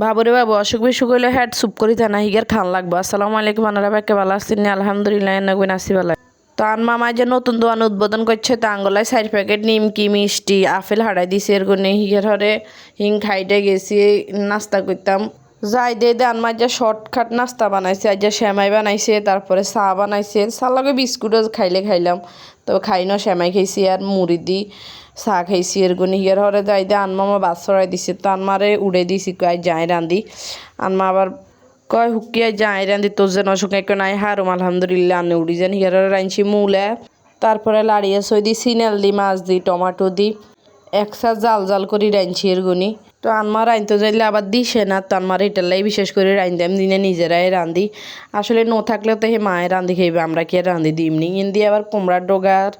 বাবুরে বাবু, অসুখ বিসুখ হইলে হ্যাট সুপ করি না হিগার খান লাগবো। আসসালাম আলাইকুম, আনারা ভাইকে ভালো আসছেন আলহামদুলিল্লাহ নবীন আসি তো আন মামা যে নতুন দোকান উদ্বোধন করছে, তা আঙ্গলায় সাইড প্যাকেট নিমকি, মিষ্টি, আপেল হারাই দিছে, এর গুণে হিগার হরে হিং খাইটে গেছি, নাস্তা করতাম। যাই দে দে আনমার যে শর্টকাট নাস্তা বানাইছে আজ যে সেমাই বানাইছে, তারপরে চা বানাইছে। চার লগে বিস্কুটও খাইলে খাইলাম, তো খাই ন, সেমাই খাইছি আর মুড়ি দি চাহ খাইছি এর গুনি হিয়ার হরে যাই দে আনমামা বাস চড়াই দিছে, তো আনমারে উড়ে দিছি, কয় যাই রান্ধি আনমা আবার কয় হুকিয়া যাই রান্ধি তোর যেন অসুখ একটু নাই হারুম আলহামদুলিল্লাহ, আনে উড়ি যেন। হিয়ার রাঁধছি মূলে, তারপরে লাড়িয়ে সই দি, সিনেল দি, মাছ দি, টমাটো দি একসা জাল জাল করি রাঁধছি এর গুনি তো আনমা রাঁধতে যাইলে আবার দিছে না, তো আনমার এটালাই বিশেষ করে রাঁধতাম দিনে নিজেরাই রাঁধি আসলে ন থাকলে তো হে মায়ের রাঁধি খাইবে, আমরা কি আর রাঁধি দিমনি ইন্দি আবার কুমড়ার ডোগার,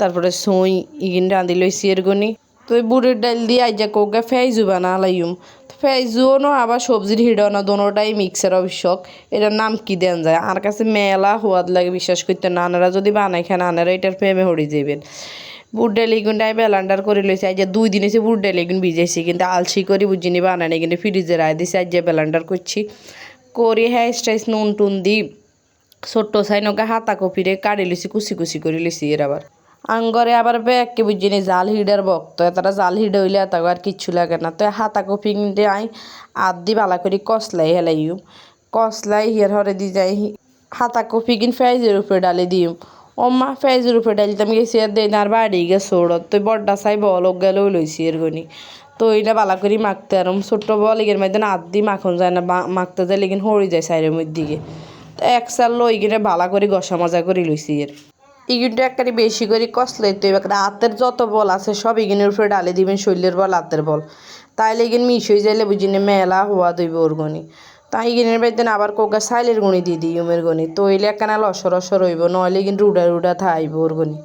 তারপরে সই ইগিন রাঁধি লইছি এর গুনি তো ওই বুড়ির ডাল দিয়ে আইজা কোকে ফেইজু বানা লাইম ফেইজুও ন, আবার সবজির হিডো না, দোনোটাই মিক্সার অবশ্যক। এটার নাম কি দেন যায়? আর কাছে মেলা হওয়াদ লাগে, বিশ্বাস করতে না, আনারা যদি বানাই খান, আনারা এটার প্রেমে হরি যাবেন বুট ডালি গুন্ডাই বেলান্ডার করে লইছে। আজ দুই দিন এসে বুট ডালি গুণ ভিজাইছি, কিন্তু আলসি করে বুঝিনি বানানি কিন্তু ফ্রিজে রায় দিছে আজ বেলান্ডার করছি। করে হ্যাঁ স্টাইস নুন টুন দি, ছোট্ট সাই নৌকা হাতা কপিরে কাড়ি লিছি কুচি কুচি করে লিছি এর আবার। আঙ্গরে আবার ব্যাগকে বুঝিনি জাল হিডের বক্ত তারা জাল হিডে হইলে এত আর কিচ্ছু লাগে না। তো হাতা কপি কিনতে আই আদ দি বালা করে কসলাই হেলাইম কসলাই হিয়ার হরে দি যাই, হাতা কপি কিন ফ্রাইজের উপরে ডালে দিম ও মা ফেজের উপরে ডালিতাম গেছি আর দেন আর বাড়ি গেছে ওড়ত তো বড্ডা চাই বল গেলেও লইছি এর গনি তো এটা বালা করি মাখতে আর ছোট্ট বল এগের মধ্যে আদ দি মাখন যায় না মাখতে যায় লেকিন হরি যায় সাইডের মধ্যে তো এক সাল লই কিনে বালা করে গসা মজা করে লইছি এর ইগিনটা একবারে বেশি করে কষলে তো এবার হাতের যত বল আছে সব ইগিনের উপরে ডালে দিবেন শরীরের বল হাতের বল তাইলে ইগিন মিশ হয়ে যাইলে বুঝিনি মেলা হওয়া দইব ওর গনি তাই ইগিনের বাড়িতে আবার কোকা সাইলের গণি দিয়ে দিই উমের গনি তো এলে একখানা লসর অসর হইব? নইলে কিন্তু রুডা রুডা থাইব ওর গনি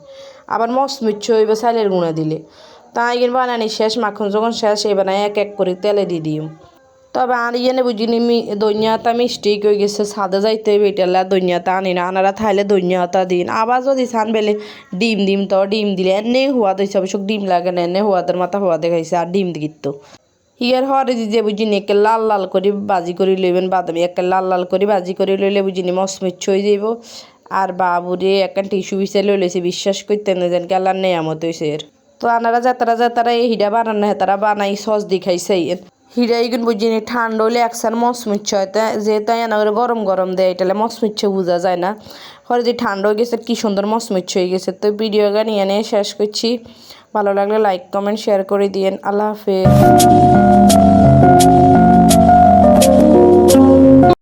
আবার মসমুচ্ছ হইব সাইলের গুঁড়া দিলে। তাই ইগিন বানানি শেষ, মাখন যখন শেষ এই এবার এক এক করে তেলে দিয়ে দিম। তবে আর ইয়ে বুঝিনি দৈন্যাতা মিষ্টি কই গেছে, সাদে যাইতে বেটালা দৈন্যাতা আনি না। আনারা থাইলে দৈন্যাতা দিন। আবার যদি সান বেলে ডিম ডিম তো, ডিম দিলে এনে হুয়া দিছে অবশ্য ডিম লাগে না, এনে হুয়াদের মাথা হুয়া দেখাইছে, আর ডিম দিত হিয়ার হরে দিদি বুঝিনি একে লাল লাল করে বাজি করে লইবেন বাদামি, একে লাল লাল করে বাজি করে লইলে বুঝিনি মসমিচ্ছ হয়ে যাইব। আর বাবুরে একটা টিস্যু বিছাই লইলেছে, বিশ্বাস করতে না যেন আল্লাহর নেয়ামত হয়েছে তো আনারা যাতারা যাতারা এই হিডা বানান তারা বানাই সস দেখাইছে হিরা ইগুন বুঝিনি, ঠান্ডা হলে একসার মসমুচ্ছ হয় তাই যেহেতু করে গরম গরম দেয়, এটালে মসমিচ্ছে বোঝা যায় না। হরে যে ঠান্ডা হয়ে গেছে, কী সুন্দর মসমুচ্ছ হয়ে গেছে। তো ভিডিও গান এনে শেষ করছি। ভালো লাগলে লাইক কমেন্ট শেয়ার করে দিয়েন। আল্লাহ হাফেজ।